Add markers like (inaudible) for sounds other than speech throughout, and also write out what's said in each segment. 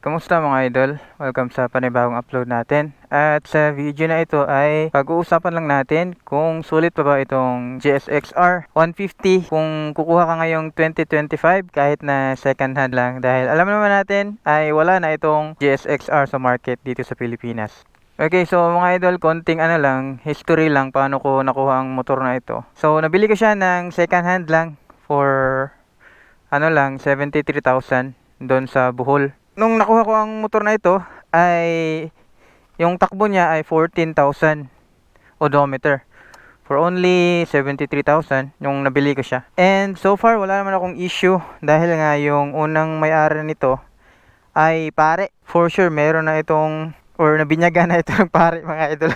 Kamusta mga idol? Welcome sa panibagong upload natin. At sa video na ito ay pag-uusapan lang natin kung sulit pa ba itong GSX-R 150 kung kukuha ka ngayong 2025 kahit na second hand lang. Dahil alam naman natin ay wala na itong GSX-R sa market dito sa Pilipinas. Okay, so mga idol, konting ano lang, history lang paano ko nakuha ang motor na ito. So, nabili ko siya ng second hand lang for ano lang, 73,000 doon sa Bohol. Nung nakuha ko ang motor na ito, ay yung takbo niya ay 14,000 odometer. For only 73,000 yung nabili ko siya. And so far, wala naman akong issue dahil nga yung unang may-ari nito ay pare. For sure, meron na itong or nabinyagan na itong (laughs) pare mga idol.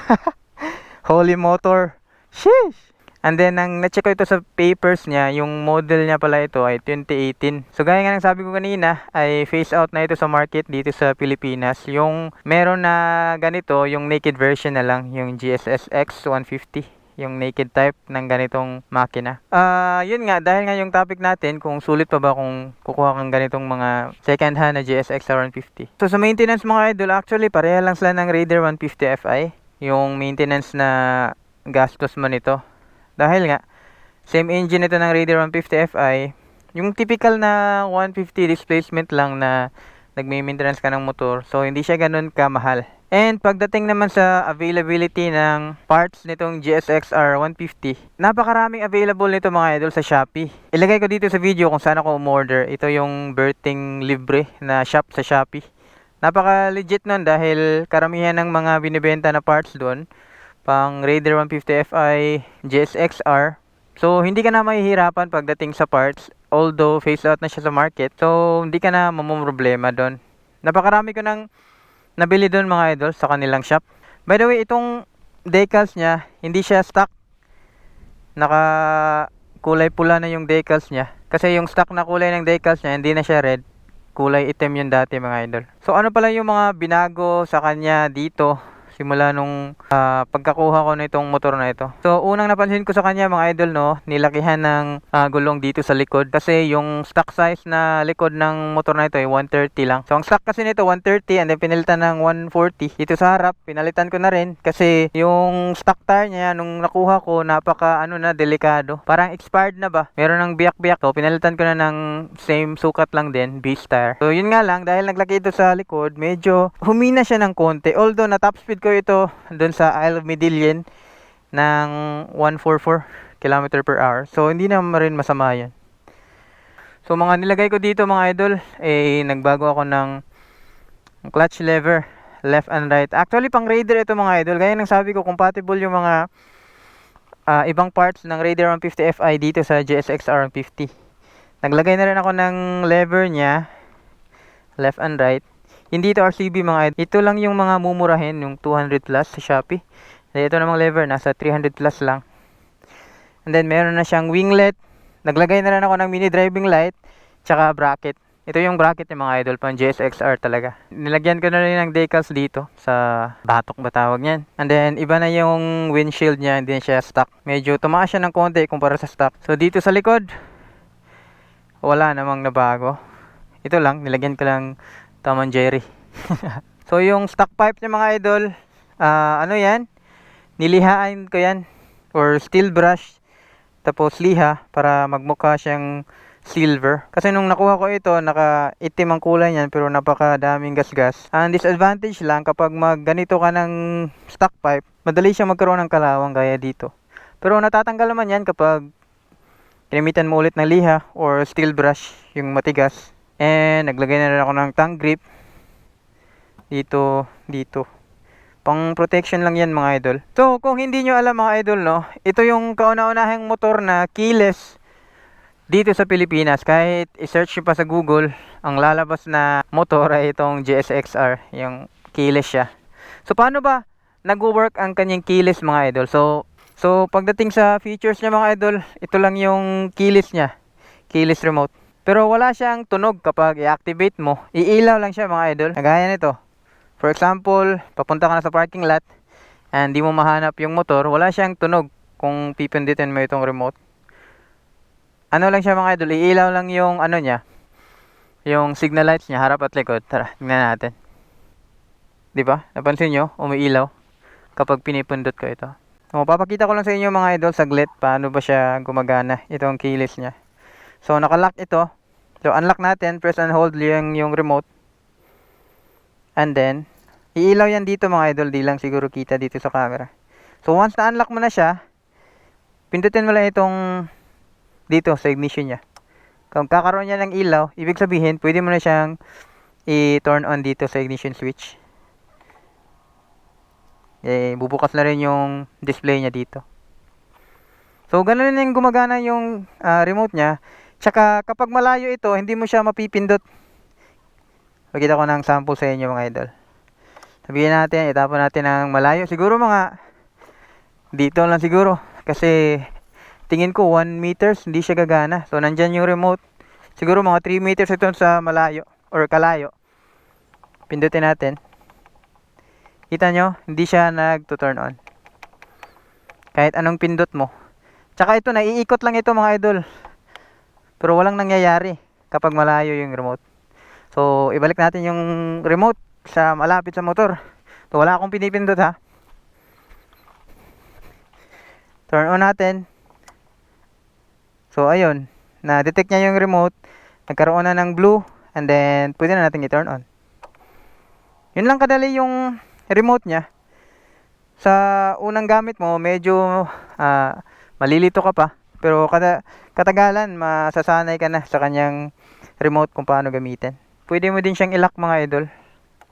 (laughs) Holy Motor. Sheesh! And then, nang na-check ko ito sa papers niya, yung model niya pala ito ay 2018. So, gaya nga ng sabi ko kanina, ay phase out na ito sa market dito sa Pilipinas. Yung meron na ganito, yung naked version na lang, yung GSSX 150 yung naked type ng ganitong makina. Ah, yun nga dahil nga yung topic natin kung sulit pa ba kung kukuha kang ganitong mga second hand na GSX 150. So sa maintenance mga idol, actually pareha lang sila ng Raider 150 Fi. Yung maintenance na gastos mo nito. Dahil nga same engine ito ng Raider 150 Fi. Yung typical na 150 displacement lang na nagme-maintenance ka ng motor. So hindi siya ganun kamahal. And pagdating naman sa availability ng parts nitong GSX-R 150, napakaraming available nito mga idol sa Shopee. Ilagay ko dito sa video kung saan ako umorder. Ito yung Berting Libre na shop sa Shopee. Napaka legit nun dahil karamihan ng mga binibenta na parts doon, pang Raider 150 Fi, GSX-R. So hindi ka na mahihirapan pagdating sa parts although phase out na siya sa market. So hindi ka na mamumroblema doon. Napakarami ko ng nabili doon mga idol sa kanilang shop. By the way, itong decals niya, hindi siya stock. Naka kulay pula na yung decals niya. Kasi yung stock na kulay ng decals niya, hindi na siya red. Kulay itim yun dati mga idol. So ano pala yung mga binago sa kanya dito simula nung ah, pagkakuha ko nitong motor na ito. So, unang napansin ko sa kanya mga idol no, nilakihan ng ah, gulong dito sa likod kasi yung stock size na likod ng motor na ito ay 130 lang. So, ang stock kasi nito 130 and then pinalitan ng 140. Dito sa harap, pinalitan ko na rin kasi yung stock tire niya nung nakuha ko napaka ano na delikado. Parang expired na ba? Meron ng biyak-biyak ko. Pinalitan ko na ng same sukat lang din, tire. So, yun nga lang dahil naglaki ito sa likod, medyo humina siya ng konti. Although na top speed ko ito doon sa Isle of Medellin ng 144 km per hour. So, hindi naman rin masama yan. So, mga nilagay ko dito mga idol, eh, nagbago ako ng clutch lever, left and right. Actually, pang Raider ito mga idol. Gaya ng sabi ko, compatible yung mga ah, ibang parts ng Raider 150 Fi dito sa GSX R150. Naglagay na rin ako ng lever niya, left and right. Hindi ito RCB mga idol. Ito lang yung mga mumurahin, yung 200 plus sa Shopee. Then, ito namang lever, nasa 300 plus lang. And then, meron na siyang winglet. Naglagay na rin ako ng mini driving light, tsaka bracket. Ito yung bracket ng mga idol, pang GSX-R talaga. Nilagyan ko na rin ng decals dito sa batok ba tawag niyan. And then, iba na yung windshield niya, hindi siya stock. Medyo tumaas siya ng konti kumpara sa stock. So, dito sa likod, wala namang nabago. Ito lang, nilagyan ko lang Tom and Jerry. (laughs) so, yung stock pipe niya mga idol, ah, ano yan? Nilihaan ko yan. Or steel brush. Tapos liha para magmukha siyang silver. Kasi nung nakuha ko ito, naka itim ang kulay niyan pero napakadaming gasgas. Ang disadvantage lang kapag mag ganito ka ng stock pipe, madali siyang magkaroon ng kalawang gaya dito. Pero natatanggal naman yan kapag kinamitan mo ulit ng liha or steel brush, yung matigas. And naglagay na rin ako ng tongue grip dito, dito. Pang protection lang yan mga idol. So, kung hindi nyo alam mga idol, no, ito yung kauna-unahang motor na keyless dito sa Pilipinas. Kahit i-search nyo pa sa Google, ang lalabas na motor ay itong GSX-R, yung keyless siya. So, paano ba nag-work ang kanyang keyless mga idol? So, so pagdating sa features niya mga idol, ito lang yung keyless niya. Keyless remote. Pero wala siyang tunog kapag i-activate mo. Iilaw lang siya mga idol. Kagaya nito. For example, papunta ka na sa parking lot and di mo mahanap yung motor, wala siyang tunog kung pipindutin mo itong remote. Ano lang siya mga idol, iilaw lang yung ano niya, yung signal lights niya, harap at likod. Tara, tingnan natin. 'Di ba? Napansin nyo, umiilaw kapag pinipundot ko ito. O, papakita ko lang sa inyo mga idol saglit paano ba siya gumagana itong keyless niya. So, nakalock ito. So, unlock natin, press and hold yung, yung remote. And then, iilaw yan dito mga idol, di lang siguro kita dito sa camera. So, once na-unlock mo na siya, pindutin mo lang itong dito sa ignition niya. Kung kakaroon niya ng ilaw, ibig sabihin, pwede mo na siyang i-turn on dito sa ignition switch. Eh, bubukas na rin yung display niya dito. So, ganun na yung gumagana yung ah, remote niya. Tsaka, kapag malayo ito, hindi mo siya mapipindot. Pagkita ko ng sample sa inyo mga idol. Sabihin natin, itapon natin ng malayo. Siguro mga dito lang siguro. Kasi tingin ko 1 meters hindi siya gagana. So nandyan yung remote. Siguro mga 3 meters ito sa malayo or kalayo. Pindutin natin. Kita nyo, hindi siya nag-turn on. Kahit anong pindot mo. Tsaka ito, naiikot lang ito mga idol. Pero walang nangyayari kapag malayo yung remote. So, ibalik natin yung remote sa malapit sa motor. So, wala akong pinipindot ha. Turn on natin. So, ayun. Na-detect niya yung remote. Nagkaroon na ng blue. And then, pwede na natin i-turn on. Yun lang kadali yung remote niya. Sa unang gamit mo, medyo ah, malilito ka pa. Pero kada, katagalan, masasanay ka na sa kanyang remote kung paano gamitin. Pwede mo din siyang ilock mga idol.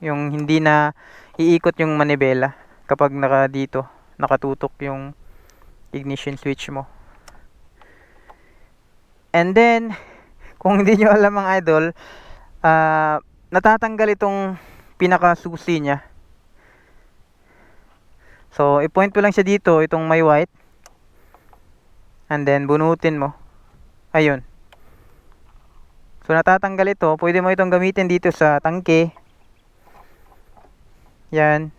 Yung hindi na iikot yung manibela kapag naka dito, nakatutok yung ignition switch mo. And then, (laughs) kung hindi nyo alam mga idol, ah, natatanggal itong pinaka-susi niya. So, i-point ko lang siya dito, itong may white. And then, bunutin mo. Ayun. So, natatanggal ito. Pwede mo itong gamitin dito sa tangke. Yan.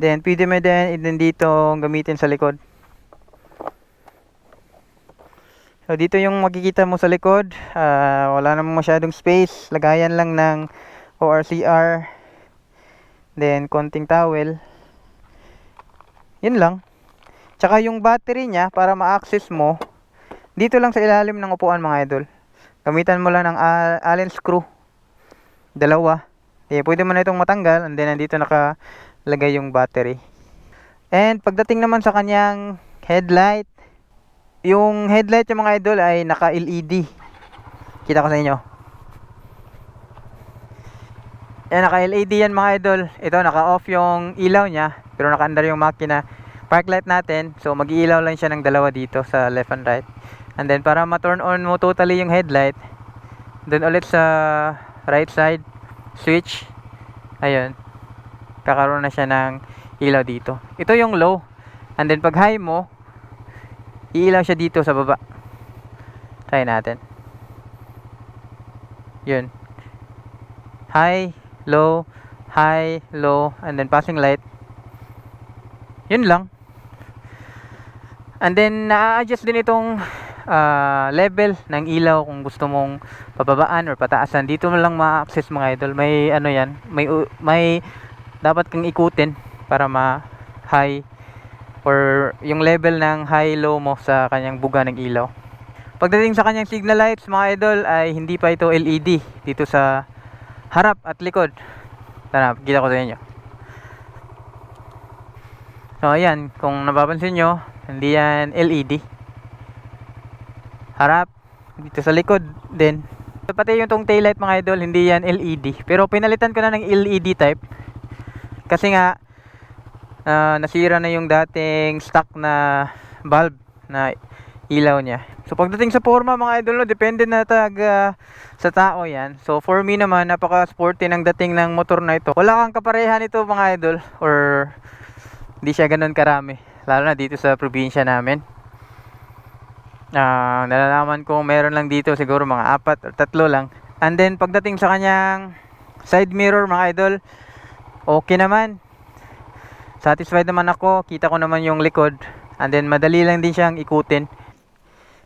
Then, pwede mo din, din dito gamitin sa likod. So, dito yung makikita mo sa likod. Ah, wala namang masyadong space. Lagayan lang ng ORCR. Then, konting towel. Yun lang. Tsaka yung battery niya, para ma-access mo, dito lang sa ilalim ng upuan mga idol. Gamitan mo lang ng al- allen screw. Dalawa. Eh, pwede mo na itong matanggal. And then, nandito nakalagay yung battery. And, pagdating naman sa kanyang headlight, yung headlight yung mga idol ay naka-LED. Kita ko sa inyo. Yan, naka-LED yan mga idol. Ito, naka-off yung ilaw niya. Pero naka-under yung makina. Park light natin. So, mag-iilaw lang siya ng dalawa dito sa left and right. And then, para ma-turn on mo totally yung headlight, dun ulit sa right side, switch. Ayun. Kakaroon na siya ng ilaw dito. Ito yung low. And then, pag high mo, iilaw siya dito sa baba. Try natin. Yun. High, low, high, low, and then passing light. Yun lang. And then, na-adjust din itong ah, level ng ilaw kung gusto mong pababaan or pataasan. Dito mo lang ma-access mga idol. May ano yan, may, may dapat kang ikutin para ma-high or yung level ng high-low mo sa kanyang buga ng ilaw. Pagdating sa kanyang signal lights mga idol ay hindi pa ito LED dito sa harap at likod. Tara, kita ko sa inyo. So ayan, kung napapansin nyo, hindi yan LED. Harap, dito sa likod din. Pati yung tong taillight mga idol, hindi yan LED. Pero pinalitan ko na ng LED type. Kasi nga, ah, nasira na yung dating stock na bulb na ilaw niya. So pagdating sa forma mga idol, no, depende na tag ah, sa tao yan. So for me naman, napaka-sporty ng dating ng motor na ito. Wala kang kaparehan ito mga idol or hindi siya ganun karami. Lalo na dito sa probinsya namin. Ah, nalalaman ko meron lang dito siguro mga apat or tatlo lang. And then pagdating sa kanyang side mirror mga idol, okay naman. Satisfied naman ako, kita ko naman yung likod. And then madali lang din siyang ikutin.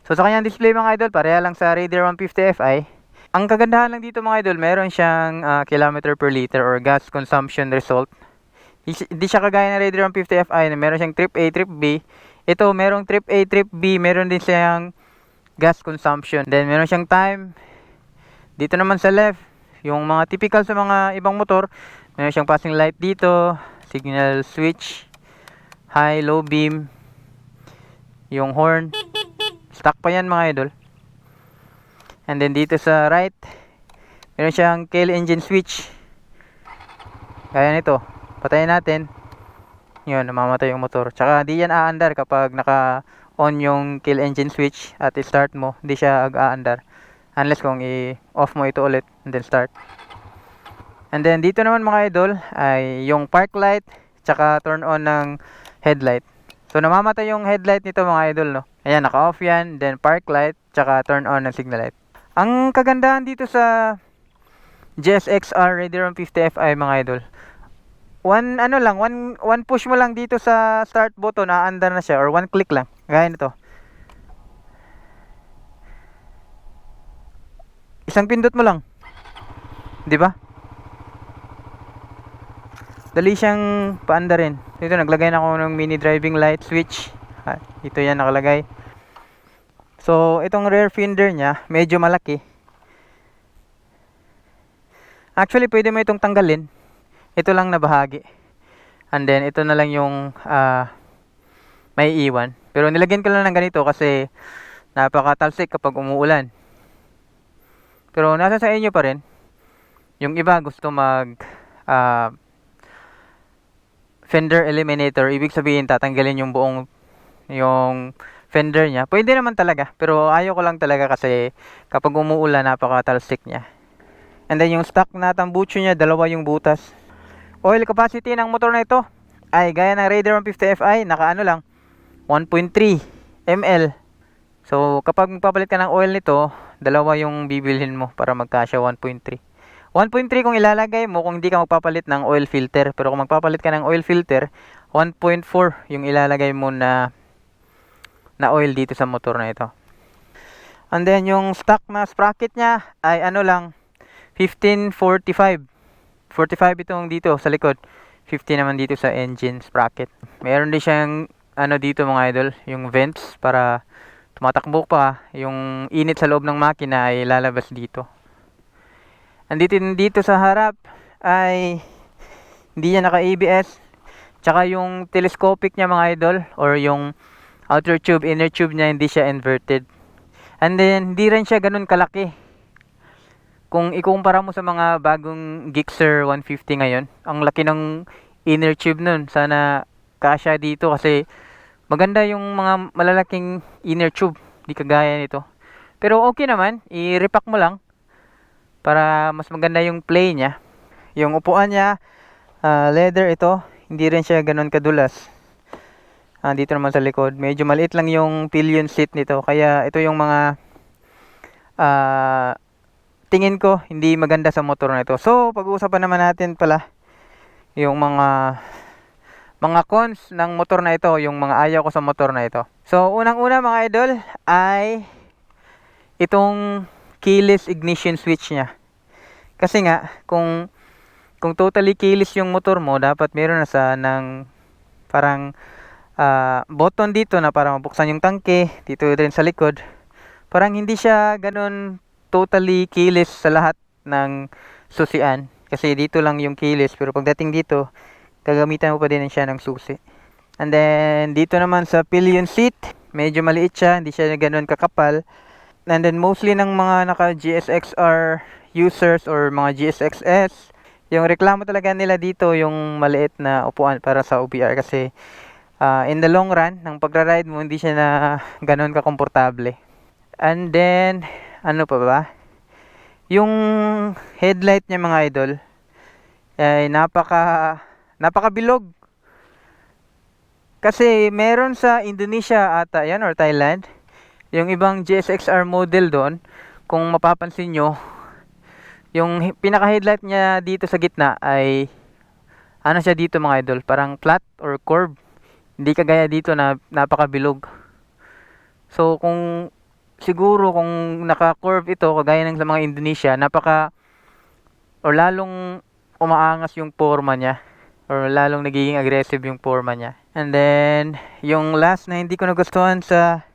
So sa kanyang display mga idol, pareha lang sa Raider 150 Fi. Ang kagandahan lang dito mga idol, meron siyang ah, kilometer per liter or gas consumption result. Hindi si- Hindi siya kagaya ng Raider 150 Fi na meron siyang trip A, trip B. Ito, merong trip A, trip B, meron din siyang gas consumption. Then, meron siyang time. Dito naman sa left, yung mga typical sa mga ibang motor, meron siyang passing light dito, signal switch, high, low beam, yung horn. Stock pa yan mga idol. And then dito sa right, meron siyang kill engine switch. Kaya nito, patayin natin. Yun, namamatay yung motor. Tsaka di yan aandar kapag naka-on yung kill engine switch at i-start mo, hindi siya ag-aandar. Unless kung i-off mo ito ulit and then start. And then dito naman mga idol ay yung park light tsaka turn on ng headlight. So namamatay yung headlight nito mga idol no. Ayan naka-off yan, then park light tsaka turn on ng signal light. Ang kagandahan dito sa GSX-R Radeon 50 Fi mga idol. One ano lang, one one push mo lang dito sa start button, aandar na siya or one click lang. Gaya nito. Isang pindot mo lang. 'Di ba? Dali siyang paanda rin. Dito naglagay na ako ng mini driving light switch. Ito yan nakalagay. So, itong rear fender niya, medyo malaki. Actually, pwede mo itong tanggalin. Ito lang na bahagi. And then, ito na lang yung ah, may iwan. Pero nilagyan ko lang ng ganito kasi napakatalsik kapag umuulan. Pero nasa sa inyo pa rin. Yung iba gusto mag ah, fender eliminator, ibig sabihin tatanggalin yung buong yung fender niya. Pwede naman talaga, pero ayaw ko lang talaga kasi kapag umuulan napakatalsik niya. And then yung stock na tambucho niya, dalawa yung butas. Oil capacity ng motor na ito ay gaya ng Raider 150 Fi, naka ano lang 1.3 ml. So kapag magpapalit ka ng oil nito, dalawa yung bibilhin mo para magkasya 1.3. 1.3 kung ilalagay mo kung hindi ka magpapalit ng oil filter. Pero kung magpapalit ka ng oil filter, 1.4 yung ilalagay mo na na oil dito sa motor na ito. And then yung stock na sprocket niya ay ano lang 1545. 45 itong dito sa likod. 50 naman dito sa engine sprocket. Meron din siyang ano dito mga idol, yung vents para tumatakbo pa, yung init sa loob ng makina ay lalabas dito. Andito dito sa harap ay hindi niya naka ABS. Tsaka yung telescopic niya mga idol or yung outer tube, inner tube niya hindi siya inverted. And then hindi rin siya ganun kalaki. Kung ikumpara mo sa mga bagong Gixxer 150 ngayon, ang laki ng inner tube nun. Sana kasya dito kasi maganda yung mga malalaking inner tube. Di kagaya nito. Pero okay naman, i-repack mo lang para mas maganda yung play niya. Yung upuan niya, ah, leather ito, hindi rin siya ganun kadulas. Ah, dito naman sa likod, medyo maliit lang yung pillion seat nito. Kaya ito yung mga ah, tingin ko hindi maganda sa motor na ito. So, pag-uusapan naman natin pala yung mga mga cons ng motor na ito, yung mga ayaw ko sa motor na ito. So, unang-una mga idol ay itong keyless ignition switch niya. Kasi nga, kung kung totally keyless yung motor mo, dapat meron na sa ng parang ah, button dito na para mabuksan yung tangke, dito rin sa likod. Parang hindi siya ganun totally keyless sa lahat ng susian. Kasi dito lang yung keyless, pero pagdating dito, gagamitan mo pa din siya ng susi. And then, dito naman sa pillion seat, medyo maliit siya, hindi siya ganun kakapal. And then, mostly ng mga naka GSXR users or mga GSXS, yung reklamo talaga nila dito yung maliit na upuan para sa OBR kasi ah, in the long run, ng pagra-ride mo, hindi siya na ganun kakomportable. And then, ano pa ba? Yung headlight niya mga idol, ay napaka napakabilog. Kasi meron sa Indonesia ata yan or Thailand, yung ibang GSXR model doon, kung mapapansin nyo, yung hi- pinaka-headlight niya dito sa gitna ay ano siya dito mga idol, parang flat or curve. Hindi kagaya dito na napakabilog. So kung siguro kung naka-curve ito, kagaya ng sa mga Indonesia, napaka or lalong umaangas yung forma niya or lalong nagiging aggressive yung forma niya. And then, yung last na hindi ko nagustuhan sa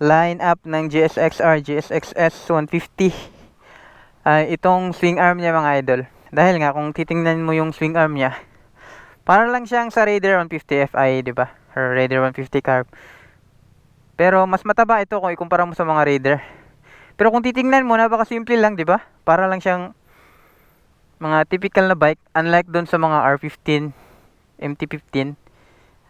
lineup ng GSX-R, GSX-S 150 ay itong swing arm niya mga idol. Dahil nga kung titingnan mo yung swing arm niya, para lang siyang sa Raider 150 Fi, 'di ba? Or Raider 150 carb. Pero mas mataba ito kung ikumpara mo sa mga Raider. Pero kung titingnan mo, napaka-simple lang, 'di ba? Para lang siyang mga typical na bike unlike doon sa mga R15, MT15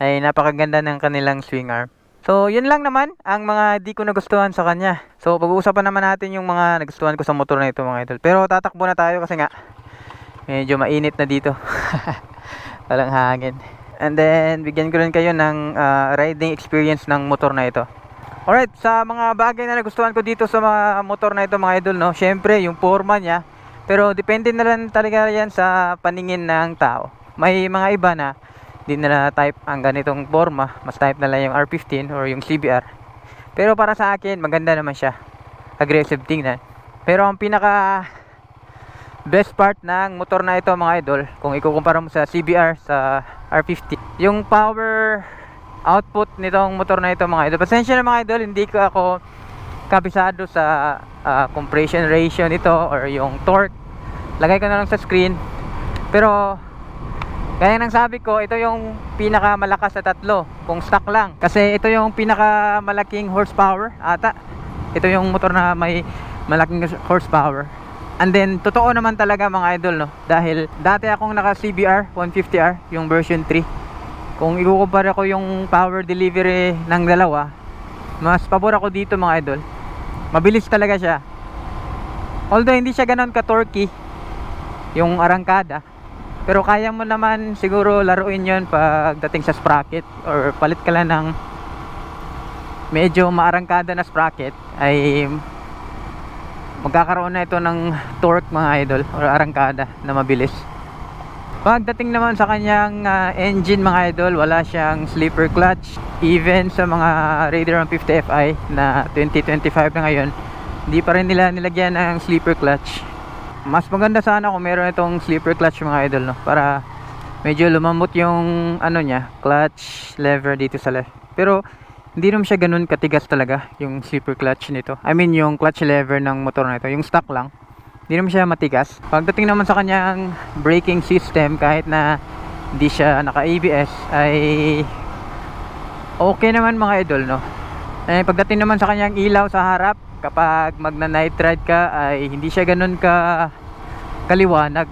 ay napakaganda ng kanilang swing arm. So, yun lang naman ang mga di ko nagustuhan sa kanya. So, pag-uusapan naman natin yung mga nagustuhan ko sa motor na ito mga idol. Pero tatakbo na tayo kasi nga medyo mainit na dito. (laughs) Walang hangin. And then, bigyan ko rin kayo ng ah, riding experience ng motor na ito. Alright, sa mga bagay na nagustuhan ko dito sa mga motor na ito mga idol, no? Syempre, yung forma niya. Pero depende na lang talaga yan sa paningin ng tao. May mga iba na di nila type ang ganitong forma. Mas type na lang yung R15 or yung CBR. Pero para sa akin, maganda naman siya. Aggressive tingnan. Pero ang pinaka best part ng motor na ito mga idol, kung ikukumpara mo sa CBR, sa R50, yung power output nitong motor na ito mga idol. Pasensya na mga idol, hindi ko ako kabisado sa ah, compression ratio nito or yung torque. Lagay ko na lang sa screen. Pero Gaya ng sabi ko, ito yung pinakamalakas sa tatlo kung stock lang. Kasi ito yung pinakamalaking horsepower ata. Ito yung motor na may malaking horsepower. And then, totoo naman talaga mga idol, no? Dahil dati akong naka CBR 150R, yung version 3. Kung ikukumpara ko yung power delivery ng dalawa, mas pabor ako dito mga idol. Mabilis talaga siya. Although hindi siya ganun ka-torquey, yung arangkada. Pero kaya mo naman siguro laruin yon pagdating sa sprocket or palit ka lang ng medyo maarangkada na sprocket ay magkakaroon na ito ng torque mga idol or arangkada na mabilis. Pagdating naman sa kanyang ah, engine mga idol, wala siyang sleeper clutch. Even sa mga Raider 150 Fi na 2025 na ngayon, hindi pa rin nila nilagyan ng sleeper clutch mas maganda sana kung meron itong sleeper clutch mga idol no para medyo lumambot yung ano niya clutch lever dito sa left pero hindi naman siya ganun katigas talaga yung sleeper clutch nito. I mean yung clutch lever ng motor na ito yung stock lang. Hindi naman siya matigas. Pagdating naman sa kanyang braking system kahit na hindi siya naka ABS ay okay naman mga idol no? Eh, pagdating naman sa kanyang ilaw sa harap kapag magna night ride ka ay hindi siya ganun ka kaliwanag.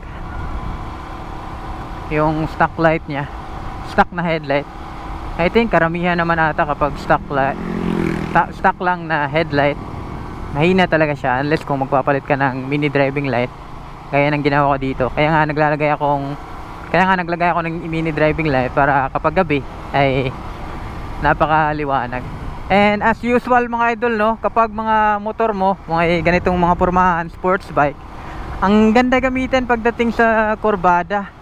Yung stock light niya stock na headlight I think karamihan naman ata kapag stock ta- stock lang na headlight mahina talaga siya unless kung magpapalit ka ng mini driving light. Gaya ng ginawa ko dito. Kaya nga naglalagay akong kaya nga naglagay ako ng mini driving light para kapag gabi ay napakaliwanag. And as usual mga idol no, kapag mga motor mo, mga ganitong mga pormahan, sports bike, ang ganda gamitin pagdating sa kurbada.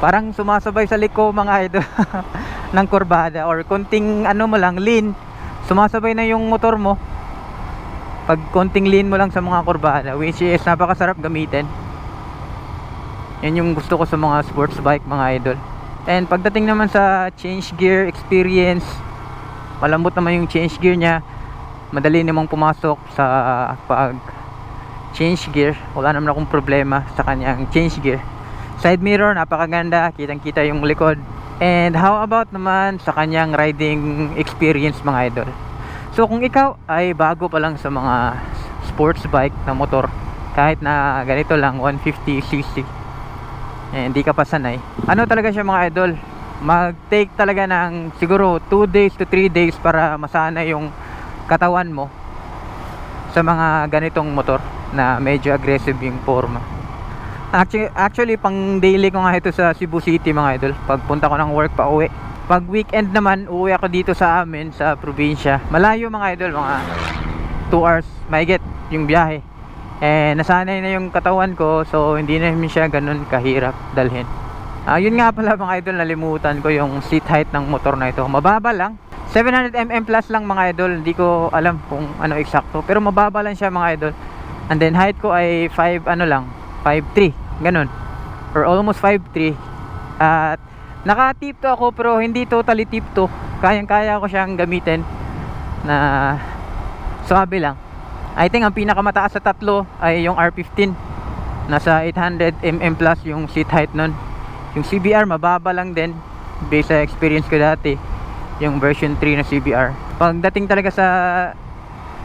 Parang sumasabay sa liko mga idol (laughs) ng kurbada or konting ano mo lang lean, sumasabay na yung motor mo. Pag konting lean mo lang sa mga kurbada, which is napakasarap gamitin. Yan yung gusto ko sa mga sports bike mga idol. And pagdating naman sa change gear experience, malambot naman yung change gear niya. Madali namang pumasok sa pag change gear. Wala naman akong problema sa kanyang change gear. Side mirror, napakaganda. Kitang-kita yung likod. And how about naman sa kanyang riding experience mga idol? So kung ikaw ay bago pa lang sa mga sports bike na motor, kahit na ganito lang 150cc, eh, hindi ka pa sanay. Ano talaga siya mga idol? Mag-take talaga ng siguro 2 days to 3 days para masana yung katawan mo sa mga ganitong motor na medyo aggressive yung forma. Actually, actually pang daily ko nga ito sa Cebu City mga idol. Pag punta ko ng work pa uwi. Pag weekend naman, uwi ako dito sa amin sa probinsya. Malayo mga idol, mga 2 hours. Mahigit yung biyahe eh nasanay na yung katawan ko so hindi na siya ganun kahirap dalhin ah yun nga pala mga idol nalimutan ko yung seat height ng motor na ito mababa lang 700mm plus lang mga idol. Hindi ko alam kung ano eksakto. Pero mababa lang siya mga idol. And then height ko ay 5 ano lang, 5'3", ganun. Or almost 5'3". At naka-tip to ako pero hindi totally tip to. Kayang-kaya ko siyang gamitin na swabe lang. I think ang pinakamataas sa tatlo ay yung R15. Nasa 800mm plus yung seat height nun. Yung CBR mababa lang din based sa experience ko dati. Yung version 3 na CBR. Pagdating talaga sa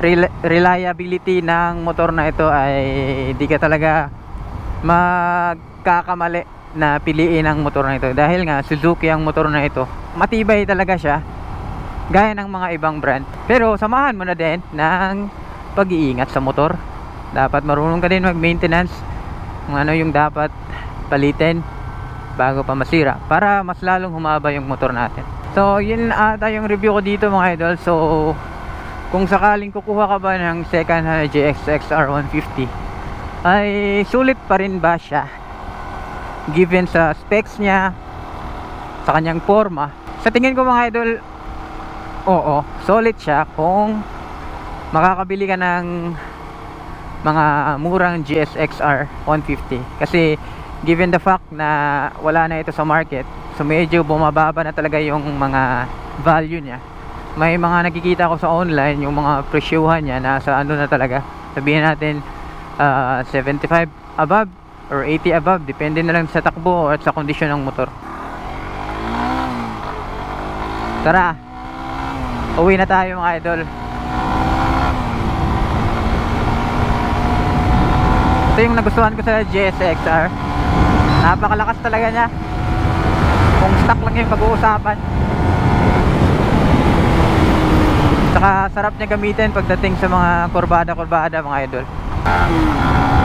rel- reliability ng motor na ito ay di ka talaga magkakamali na piliin ang motor na ito. Dahil nga Suzuki ang motor na ito. Matibay talaga siya. Gaya ng mga ibang brand. Pero samahan mo na din ng pag-iingat sa motor. Dapat marunong ka din mag maintenance kung ano yung dapat palitin bago pa masira para mas lalong humaba yung motor natin. So yun ata yung review ko dito mga idol. So kung sakaling kukuha ka ba ng second hand GX XR 150 ay sulit pa rin ba siya? Given sa specs niya sa kanyang forma. Sa tingin ko mga idol oo solid siya kung makakabili ka ng mga murang GSXR 150 kasi given the fact na wala na ito sa market so medyo bumababa na talaga yung mga value niya. May mga nakikita ko sa online yung mga presyuhan niya nasa ano na talaga. Sabihin natin ah, 75 above or 80 above depende na lang sa takbo at sa kondisyon ng motor. Tara uwi na tayo mga idol. Ito yung nagustuhan ko sa GSXR napakalakas talaga niya. Kung stock lang yung pag-uusapan. Saka sarap niya gamitin pagdating sa mga kurbada-kurbada mga idol. Ah!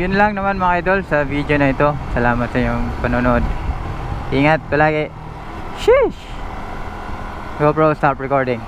Yun lang naman mga idol sa video na ito. Salamat sa inyong panonood. Ingat palagi. Sheesh! GoPro, stop recording.